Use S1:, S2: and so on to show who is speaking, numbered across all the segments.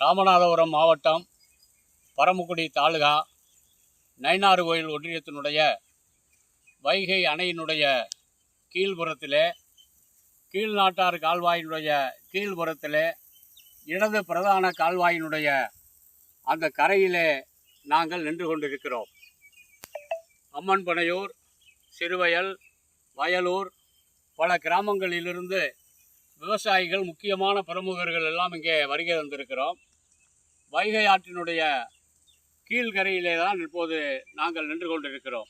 S1: ராமநாதபுரம் மாவட்டம் பரமக்குடி தாலுகா நயினாறு கோயில் ஒன்றியத்தினுடைய வைகை அணையினுடைய கீழ்புறத்திலே கீழ்நாட்டார் கால்வாயினுடைய கீழ்புறத்திலே இடது பிரதான கால்வாயினுடைய அந்த கரையிலே நாங்கள் நின்று கொண்டிருக்கிறோம். அம்மன்பனையூர் சிறுவயல் வயலூர் பல கிராமங்களிலிருந்து விவசாயிகள் முக்கியமான பிரமுகர்கள் எல்லாம் இங்கே வருகை தந்திருக்கிறோம். வைகை ஆற்றினுடைய கீழ்கரையிலே தான் இப்போது நாங்கள் நின்று கொண்டிருக்கிறோம்.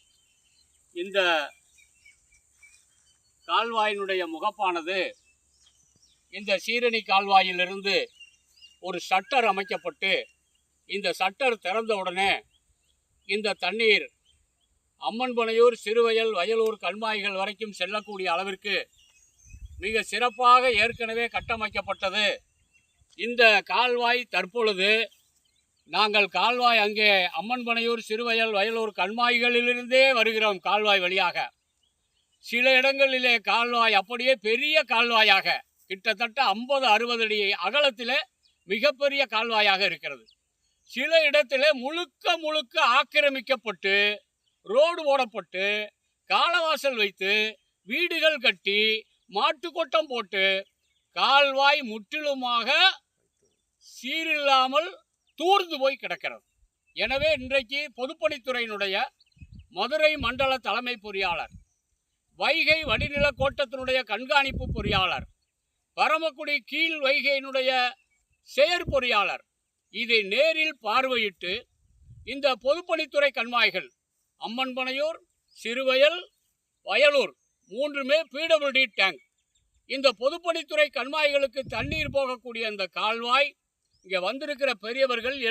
S1: இந்த கால்வாயினுடைய முகப்பானது இந்த சீரணி கால்வாயிலிருந்து ஒரு சட்டர் அமைக்கப்பட்டு இந்த சட்டர் திறந்தவுடனே இந்த தண்ணீர் அம்மன்பனையூர் சிறுவயல் வயலூர் கண்மாய்கள் வரைக்கும் செல்லக்கூடிய அளவிற்கு மிக சிறப்பாக ஏற்கனவே கட்டமைக்கப்பட்டது. இந்த கால்வாய் தற்பொழுது நாங்கள் கால்வாய் அங்கே அம்மன்பனையூர் சிறுவயல் வயலூர் கண்மாய்களிலிருந்தே வருகிறோம் கால்வாய் வழியாக. சில இடங்களிலே கால்வாய் அப்படியே பெரிய கால்வாயாக கிட்டத்தட்ட ஐம்பது அறுபது அடி அகலத்தில் மிகப்பெரிய கால்வாயாக இருக்கிறது. சில இடத்துல முழுக்க முழுக்க ஆக்கிரமிக்கப்பட்டு ரோடு போடப்பட்டு காலவாசல் வைத்து வீடுகள் கட்டி மாட்டுக்கொட்டம் போட்டு கால்வாய் முற்றிலுமாக சீரில்லாமல் தூர்ந்து போய் கிடக்கிறது. எனவே இன்றைக்கு பொதுப்பணித்துறையினுடைய மதுரை மண்டல தலைமை பொறியாளர் வைகை வடிநில கோட்டத்தினுடைய கண்காணிப்பு பொறியாளர் பரமக்குடி கீழ் வைகையினுடைய செயற்பொறியாளர் இதை நேரில் பார்வையிட்டு இந்த பொதுப்பணித்துறை கண்மாய்கள் அம்மன்பனையூர் சிறுவயல் வயலூர் மூன்றுமே பிடபிள்யூடி டேங்க் இந்த பொதுப்பணித்துறை கண்மாய்களுக்கு தண்ணீர் போகக்கூடிய அந்த கால்வாய் இங்கே வந்திருக்கிற பெரியவர்கள்